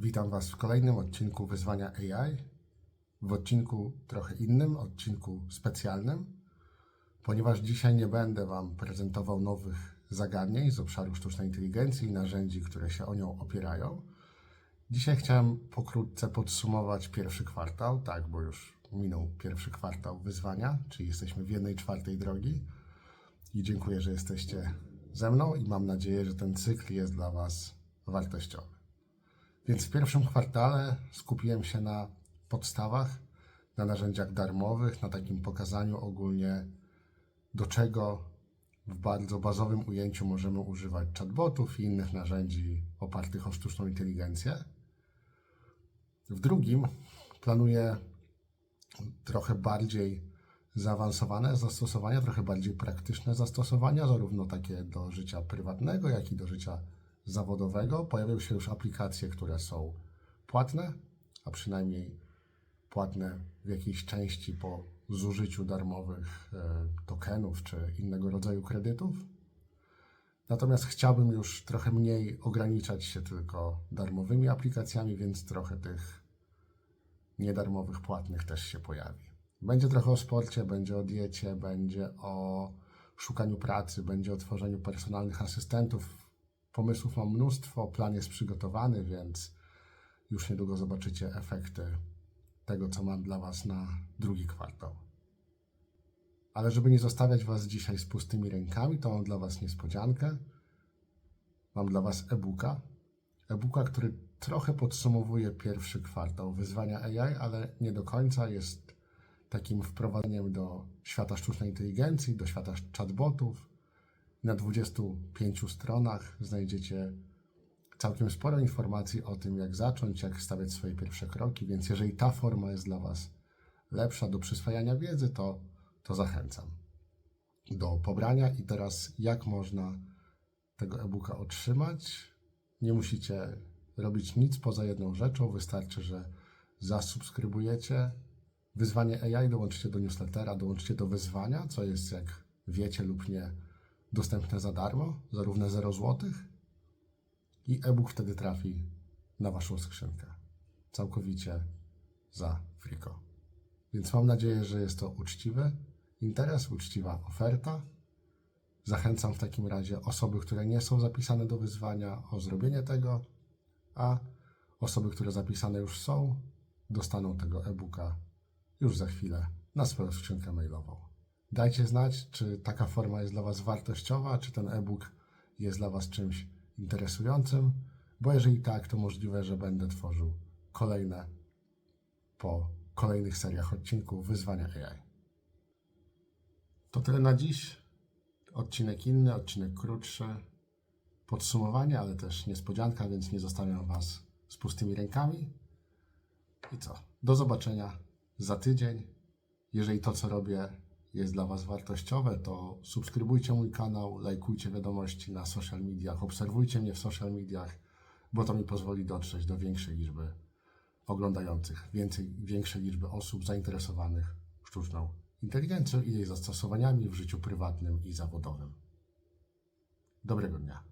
Witam Was w kolejnym odcinku Wyzwania AI. W odcinku trochę innym, odcinku specjalnym, ponieważ dzisiaj nie będę Wam prezentował nowych zagadnień z obszaru sztucznej inteligencji i narzędzi, które się o nią opierają. Dzisiaj chciałem pokrótce podsumować pierwszy kwartał, tak, bo już minął pierwszy kwartał wyzwania, czyli jesteśmy w jednej czwartej drogi. I dziękuję, że jesteście ze mną i mam nadzieję, że ten cykl jest dla Was wartościowy. Więc w pierwszym kwartale skupiłem się na podstawach, na narzędziach darmowych, na takim pokazaniu ogólnie, do czego w bardzo bazowym ujęciu możemy używać chatbotów i innych narzędzi opartych o sztuczną inteligencję. W drugim planuję trochę bardziej zaawansowane zastosowania, trochę bardziej praktyczne zastosowania, zarówno takie do życia prywatnego, jak i do życia zawodowego. Pojawią się już aplikacje, które są płatne, a przynajmniej płatne w jakiejś części po zużyciu darmowych e, tokenów czy innego rodzaju kredytów. Natomiast chciałbym już trochę mniej ograniczać się tylko darmowymi aplikacjami, więc trochę tych niedarmowych, płatnych też się pojawi. Będzie trochę o sporcie, będzie o diecie, będzie o szukaniu pracy, będzie o tworzeniu personalnych asystentów. Pomysłów mam mnóstwo, plan jest przygotowany, więc już niedługo zobaczycie efekty tego, co mam dla Was na drugi kwartał. Ale żeby nie zostawiać Was dzisiaj z pustymi rękami, to mam dla Was niespodziankę. Mam dla Was e-booka. E-booka, który trochę podsumowuje pierwszy kwartał wyzwania AI, ale nie do końca jest takim wprowadzeniem do świata sztucznej inteligencji, do świata chatbotów. Na 25 stronach znajdziecie całkiem sporo informacji o tym, jak zacząć, jak stawiać swoje pierwsze kroki, więc jeżeli ta forma jest dla Was lepsza do przyswajania wiedzy, to, to zachęcam do pobrania. I teraz, jak można tego e-booka otrzymać? Nie musicie robić nic poza jedną rzeczą, wystarczy, że zasubskrybujecie wyzwanie AI, dołączycie do newslettera, dołączycie do wyzwania, co jest, jak wiecie lub nie, dostępne za darmo, za równe 0 zł. I e-book wtedy trafi na Waszą skrzynkę. Całkowicie za friko. Więc mam nadzieję, że jest to uczciwy interes, uczciwa oferta. Zachęcam w takim razie osoby, które nie są zapisane do wyzwania o zrobienie tego, a osoby, które zapisane już są, dostaną tego e-booka już za chwilę na swoją skrzynkę mailową. Dajcie znać, czy taka forma jest dla Was wartościowa, czy ten e-book jest dla Was czymś interesującym, bo jeżeli tak, to możliwe, że będę tworzył kolejne po kolejnych seriach odcinków wyzwania AI. To tyle na dziś. Odcinek inny, odcinek krótszy. Podsumowanie, ale też niespodzianka, więc nie zostawiam Was z pustymi rękami. I co? Do zobaczenia za tydzień. Jeżeli to, co robię, jest dla Was wartościowe, to subskrybujcie mój kanał, lajkujcie wiadomości na social mediach, obserwujcie mnie w social mediach, bo to mi pozwoli dotrzeć do większej liczby oglądających, więcej, większej liczby osób zainteresowanych sztuczną inteligencją i jej zastosowaniami w życiu prywatnym i zawodowym. Dobrego dnia.